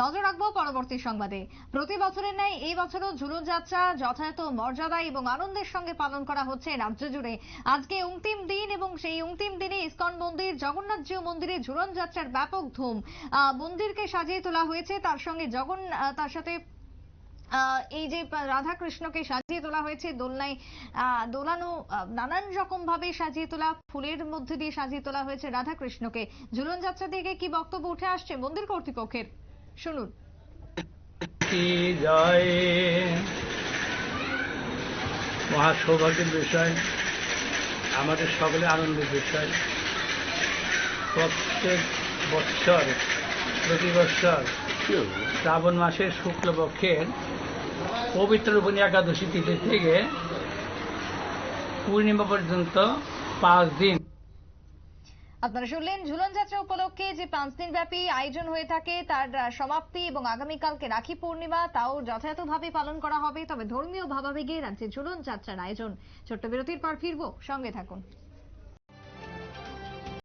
নজর রাখব পরবর্তী সংবাদে। প্রতি বছরের ন্যায় এই বছরও ঝুলন যাত্রা, যথাযথ মর্যাদা এবং আনন্দের সঙ্গে পালন করা হচ্ছে রাজ্য জুড়ে। আজকে অন্তিম দিন এবং সেই অন্তিম দিনে ইসকন মন্দির জগন্নাথজিউ মন্দিরে ঝুলন যাত্রার ব্যাপক ধুম। মন্দিরকে সাজিয়ে তোলা হয়েছে, তার সঙ্গে জগন তার সাথে এই যে রাধা কৃষ্ণকে সাজিয়ে তোলা হয়েছে, দোলনায় দোলানো নানান রকম ভাবে সাজিয়ে তোলা, ফুলের মধ্যে দিয়ে সাজিয়ে তোলা হয়েছে রাধা কৃষ্ণকে ঝুলন যাত্রা থেকে কি বক্তব্য উঠে আসছে মন্দির কর্তৃপক্ষের? শুনুন। কি মহা সৌভাগ্যের বিষয়, আমাদের সকলে আনন্দের বিষয়। প্রত্যেক বৎসর প্রতি বৎসর শ্রাবণ মাসের শুক্লপক্ষের পবিত্র রূপণী একাদশী তিথি থেকে পূর্ণিমা পর্যন্ত পাঁচ দিন আপনারা শুনলেন ঝুলন যাত্রা উপলক্ষে যে পাঁচ দিন ব্যাপী আয়োজন হয়ে থাকে, তার সমাপ্তি এবং আগামীকালকে রাখি পূর্ণিমা, তাও যথাযথভাবে পালন করা হবে। তবে ধর্মীয় ভাবাবেগে রাজ্যে ঝুলন যাত্রার আয়োজন। ছোট্ট বিরতির পর ফিরবো। সঙ্গে থাকুন।